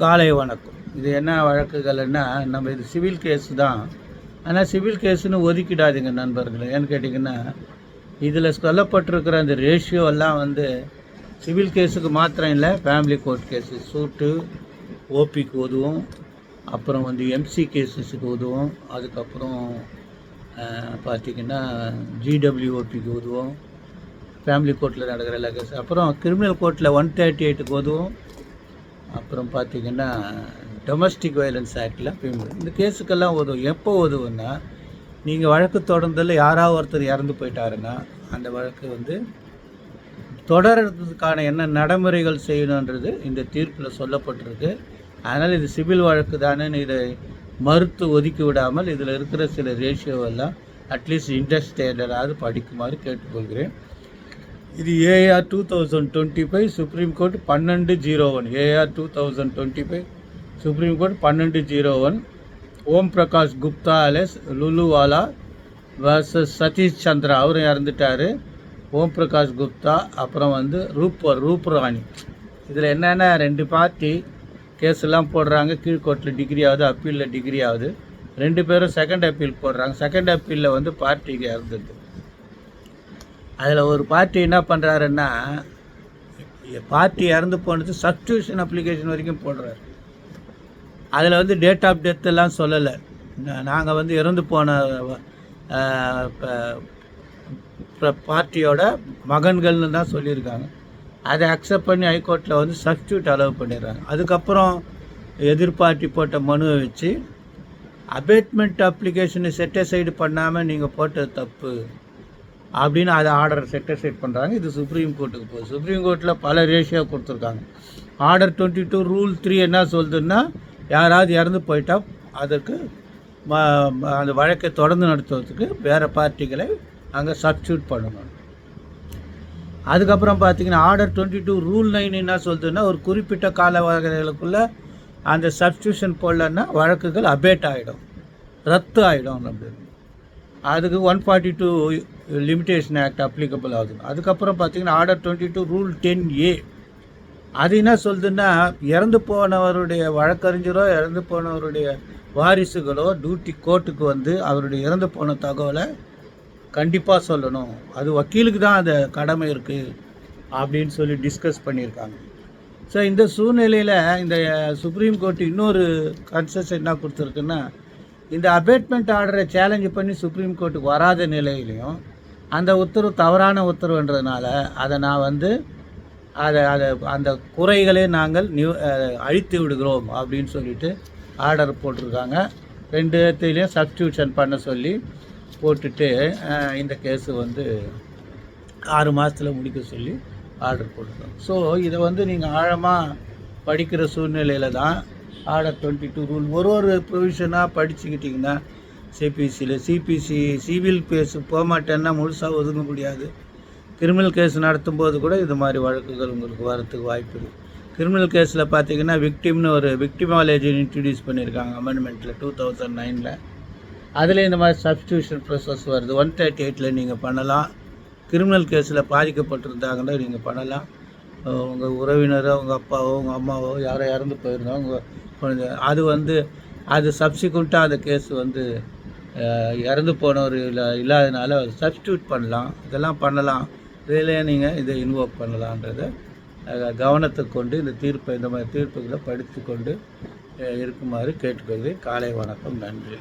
காலை வணக்கம். இது என்ன வழக்குகள்னா நம்ம இது சிவில் கேஸ் தான். ஆனால் சிவில் கேஸுன்னு ஒதுக்கிடாதீங்க நண்பர்களே. ஏன்னு கேட்டிங்கன்னா இதில் சொல்லப்பட்டிருக்கிற அந்த ரேஷியோ எல்லாம் வந்து சிவில் கேஸுக்கு மாத்திரம் இல்லை ஃபேமிலி கோர்ட் கேஸு சூட்டு ஓபிக்கு உதவும். அப்புறம் வந்து எம்சி கேசஸுக்கு உதவும். அதுக்கப்புறம் பார்த்திங்கன்னா ஜிடபிள்யூஓபிக்கு உதவும். ஃபேமிலி கோர்ட்டில் நடக்கிற எல்லா கேஸ் அப்புறம் கிரிமினல் கோர்ட்டில் ஒன் தேர்ட்டி எயிட்டுக்கு உதவும். அப்புறம் பார்த்திங்கன்னா டொமஸ்டிக் வயலன்ஸ் ஆக்டில் இந்த கேஸுக்கெல்லாம் உதவும். எப்போ உதவுன்னா நீங்கள் வழக்கு தொடர்ந்ததில் யாராவது ஒருத்தர் இறந்து போயிட்டாருன்னா அந்த வழக்கு வந்து தொடர்றதுக்கான என்ன நடைமுறைகள் செய்யணுன்றது இந்த தீர்ப்பில் சொல்லப்பட்டிருக்கு. அதனால் இது சிவில் வழக்கு தானேன்னு இதை மறுத்து ஒதுக்கி விடாமல் இதில் இருக்கிற சில ரேஷியோவெல்லாம் அட்லீஸ்ட் இண்டஸ்ட் ஸ்டேண்டர்டாவது படிக்குமாறு கேட்டுக்கொள்கிறேன். இது AR two thousand twenty five supreme court பன்னெண்டு zero one AR two thousand twenty five supreme court பன்னெண்டு zero one Om Prakash Gupta Alice லுலுவாலா வர்சஸ் சதீஷ் சந்திரா அவரும் இறந்துட்டார். ஓம் பிரகாஷ் குப்தா அப்புறம் வந்து ரூப் ரூப்ராணி இதில் என்னென்ன ரெண்டு பார்ட்டி கேஸ்லாம் போடுறாங்க. கீழ்கோர்ட்டில் டிகிரி ஆகுது அப்பீலில் டிகிரி ஆகுது. ரெண்டு பேரும் செகண்ட் அப்பீல் போடுறாங்க. செகண்ட் அப்பீலில் வந்து பார்ட்டிக்கு இறந்துது அதில் ஒரு பார்ட்டி என்ன பண்ணுறாருன்னா பார்ட்டி இறந்து போனது சப்ஸ்டியூஷன் அப்ளிகேஷன் வரைக்கும் போடுறாரு. அதில் வந்து டேட் ஆஃப் டெத் எல்லாம் சொல்லலை. நாங்கள் வந்து இறந்து போன பார்ட்டியோட மகன்கள்னு தான் சொல்லியிருக்காங்க. அதை அக்செப்ட் பண்ணி ஹைகோர்ட்டில் வந்து சப்ஸ்டியூட் அலோவ் பண்ணிடுறாங்க. அதுக்கப்புறம் எதிர்பார்ட்டி போட்ட மனுவை வச்சு அபேட்மெண்ட் அப்ளிகேஷனை செட்டிசைடு பண்ணாமல் நீங்கள் போட்டது தப்பு. அப்படின்னு அதை ஆர்டர் செட்டிசைட் பண்ணுறாங்க இது சுப்ரீம் கோர்ட்டுக்கு போகுது. சுப்ரீம் கோர்ட்டில் பல ரேஷியோ கொடுத்துருக்காங்க. Order twenty two rule three என்ன சொல்லுதுன்னா யாராவது இறந்து போயிட்டால் அதற்கு அந்த வழக்கை தொடர்ந்து நடத்துவதற்கு வேறு பார்ட்டிகளை அங்கே சப்ஸ்டியூட் பண்ணணும். அதுக்கப்புறம் பார்த்தீங்கன்னா order twenty two rule nine என்ன சொல்லுதுன்னா ஒரு குறிப்பிட்ட கால வகைகளுக்குள்ளே அந்த சப்ஸ்டியூஷன் போடலன்னா வழக்குகள் அபேட் ஆகிடும் ரத்து ஆகிடும் அப்படின்னு. அதுக்கு one forty two limitation act applicable ஆகுது. அதுக்கப்புறம் பார்த்தீங்கன்னா order twenty two rule ten A அது என்ன சொல்லுதுன்னா இறந்து போனவருடைய வழக்கறிஞரோ இறந்து போனவருடைய வாரிசுகளோ டியூட்டி கோர்ட்டுக்கு வந்து அவருடைய இறந்து போன தகவலை கண்டிப்பாக சொல்லணும். அது வக்கீலுக்கு தான் அந்த கடமை இருக்குது அப்படின்னு சொல்லி டிஸ்கஸ் பண்ணியிருக்காங்க. ஸோ இந்த சூழ்நிலையில் இந்த சுப்ரீம் கோர்ட் இன்னொரு கன்செஷன் என்ன கொடுத்துருக்குன்னா இந்த அபேட்மெண்ட் ஆர்டரை சேலஞ்சு பண்ணி சுப்ரீம் கோர்ட்டுக்கு வராத நிலையிலையும் அந்த உத்தரவு தவறான உத்தரவுன்றதுனால அதை நான் வந்து அதை அதை அந்த குறைகளை நாங்கள் நிவ அழித்து விடுகிறோம் அப்படின்னு சொல்லிட்டு ஆர்டர் போட்டிருக்காங்க. ரெண்டு இடத்துலையும் சப்ஸ்டியூஷன் பண்ண சொல்லி போட்டுட்டு இந்த கேஸு வந்து ஆறு மாதத்தில் முடிக்க சொல்லி ஆர்டர் போட்டிருக்காங்க ஸோ இதை வந்து நீங்கள் ஆழமாக படிக்கிற சூழ்நிலையில் தான் ஆர்டர் டுவெண்ட்டி டூ ரூல் ஒரு ஒரு ப்ரொவிஷனாக படிச்சுக்கிட்டிங்கன்னா சிபிசியில் சிபிசி சிவில் கேஸு போக மாட்டேன்னா முழுசாக ஒதுங்க முடியாது. கிரிமினல் கேஸ் நடத்தும்போது கூட இது மாதிரி வழக்குகள் உங்களுக்கு வரத்துக்கு வாய்ப்பு இருக்குது கிரிமினல் கேஸில் பார்த்தீங்கன்னா விக்டிம்னு ஒரு விக்டிமாலஜி இன்ட்ரடியூஸ் பண்ணியிருக்காங்க அமெண்ட்மெண்ட்டில் டூ தௌசண்ட் நைனில் அதில் இந்த மாதிரி சப்ஸ்டியூஷன் ப்ரோசஸ் வருது. ஒன் தேர்ட்டி எயிட்டில் நீங்கள் பண்ணலாம். கிரிமினல் கேஸில் பாதிக்கப்பட்டிருந்தாங்கன்னா நீங்கள் பண்ணலாம். உங்கள் உறவினரோ உங்கள் அப்பாவோ உங்கள் அம்மாவோ யாரோ இறந்து போயிருந்தோம் உங்கள் அது வந்து அது சப்சிக்வெண்ட்டாக அந்த கேஸ் வந்து இறந்து போனவர் இல்லை இல்லாதனால சப்ஸ்டியூட் பண்ணலாம். இதெல்லாம் பண்ணலாம். இதிலே நீங்கள் இதை இன்வோக் பண்ணலான்றதை கவனத்தை கொண்டு இந்த தீர்ப்பை இந்த மாதிரி தீர்ப்புகளை படித்து கொண்டு இருக்குமாறு கேட்டுக்கொள்கிறேன். காலை வணக்கம். நன்றி.